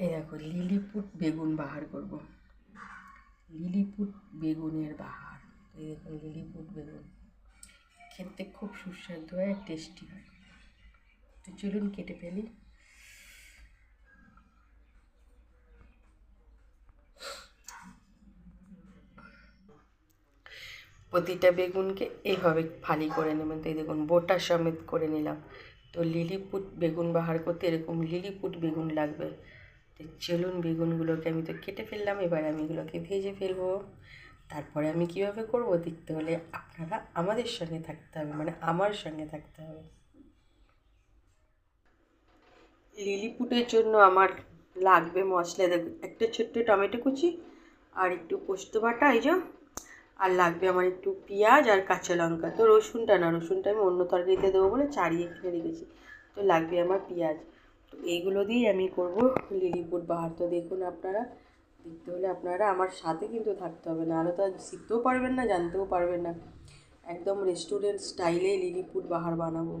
এই দেখো, লিলিপুট বেগুন বাহার করব। লিলিপুট বেগুনের বাহার। এই দেখুন লিলিপুট বেগুন। খেতে খুব সুস্বাদু হয় টেস্টি হয়। তো চলুন কেটে ফেলি। প্রতিটা বেগুনকে এইভাবে ফালি করে নেবেন। তো এই দেখুন, বোটা সমেত করে নিলাম। তো লিলিপুট বেগুন বাহার করতে এরকম লিলিপুট বেগুন লাগবে। চলুন বেগুনগুলোকে আমি তো কেটে ফেললাম, এবার আমি এগুলোকে ভেজে ফেলব। তারপরে আমি কীভাবে করব দেখতে হলে আপনারা আমাদের সঙ্গে থাকতে হবে মানে আমার সঙ্গে থাকতে হবে। লিলিপুটের জন্য আমার লাগবে মশলা একটা ছোট্ট টমেটো কুচি আর একটু পোস্ত বাটা, এই আর লাগবে আমার একটু পেঁয়াজ আর কাঁচা লঙ্কা। তো রসুনটা না, রসুনটা আমি অন্য তরকারিতে দেবো বলে চারিয়ে কিনে রেখেছি। তো লাগবে আমার পেঁয়াজ। এইগুলো দিয়েই আমি করব। লিলিপুট বাহার তো দেখুন আপনারা, দেখতে হলে আপনারা আমার সাথে কিন্তু থাকতে হবে না আরও তো শিখতেও পারবেন না, জানতেও পারবেন না। একদম রেস্টুরেন্ট স্টাইলে লিলিপুট বাহার বানাবো।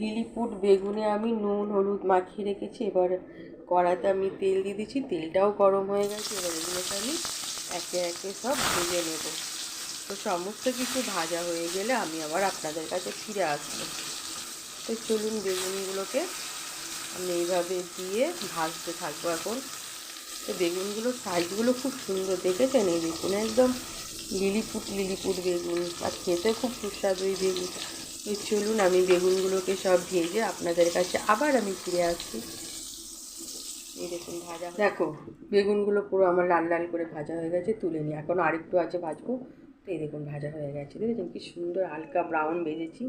লিলিপুট বেগুনে আমি নুন, হলুদ মাখিয়ে রেখেছি, এবার কড়াতে আমি তেল দিয়ে দিচ্ছি, তেলটাও গরম হয়ে গেছে, এবার এগুলোকে আমি একে একে সব ভেজে নেব। তো সমস্ত কিছু ভাজা হয়ে গেলে আমি আবার আপনাদের কাছে ফিরে আসব। তো চলুন বেগুনগুলোকে আমি এইভাবে দিয়ে ভাজতে থাকব এখন। তো বেগুনগুলোর সাইজগুলো খুব সুন্দর, দেখেছেন? এই বেগুন একদম লিলিপুট লিলিপুট বেগুন। আর খেতে খুব সুস্বাদু এই বেগুন তো চলুন, আমি বেগুনগুলোকে সব ভেজে আপনাদের কাছে আবার আমি ফিরে আসছি। এই দেখুন, ভাজা দেখো, বেগুনগুলো পুরো আমার লাল লাল করে ভাজা হয়ে গেছে, তুলে নিই। এখন আরেকটু আছে ভাজবো। তো এই দেখুন, ভাজা হয়ে গেছে, দেখেছেন? কি সুন্দর হালকা ব্রাউন ভেজেছি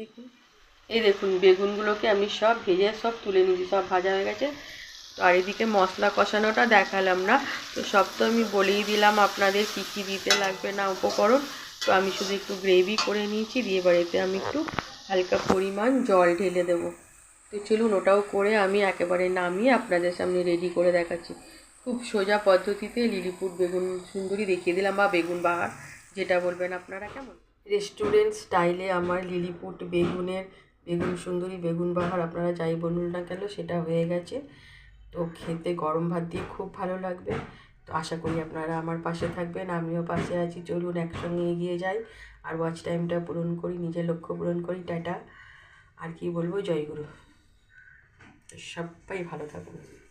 দেখুন। এই দেখুন, বেগুনগুলোকে আমি সব ভেজে সব তুলে নিয়েছি, সব ভাজা হয়ে গেছে। তো আর এদিকে মশলা কষানোটা দেখালাম না। তো সব তো আমি বলেই দিলাম আপনাদের কী কী দিতে লাগবে না উপকরণ। তো আমি শুধু একটু গ্রেভি করে নিয়েছি, দিয়ে এতে আমি একটু হালকা পরিমাণ জল ঢেলে দেবো। তো চলুন ওটাও করে আমি একেবারে নামিয়ে আপনাদের সামনে রেডি করে দেখাচ্ছি। খুব সোজা পদ্ধতিতে লিলিপুট বেগুন সুন্দরী দেখিয়ে দিলাম বা বেগুন বাহার, যেটা বলবেন আপনারা, কেমন? রেস্টুরেন্ট স্টাইলে আমার লিলিপুট বেগুনের, বেগুন সুন্দরী, বেগুন বাহার, আপনারা যাই বলুন না কেন সেটা হয়ে গেছে। তো খেতে গরম ভাত দিয়ে খুব ভালো লাগবে। তো আশা করি আপনারা আমার পাশে থাকবেন, আমিও পাশে আছি। চলুন একসঙ্গে এগিয়ে যাই আর ওয়াচ টাইমটা পূরণ করি, নিজের লক্ষ্য পূরণ করি। টাটা। আর কি বলব? জয়গুরু। সবাই ভালো থাকুন।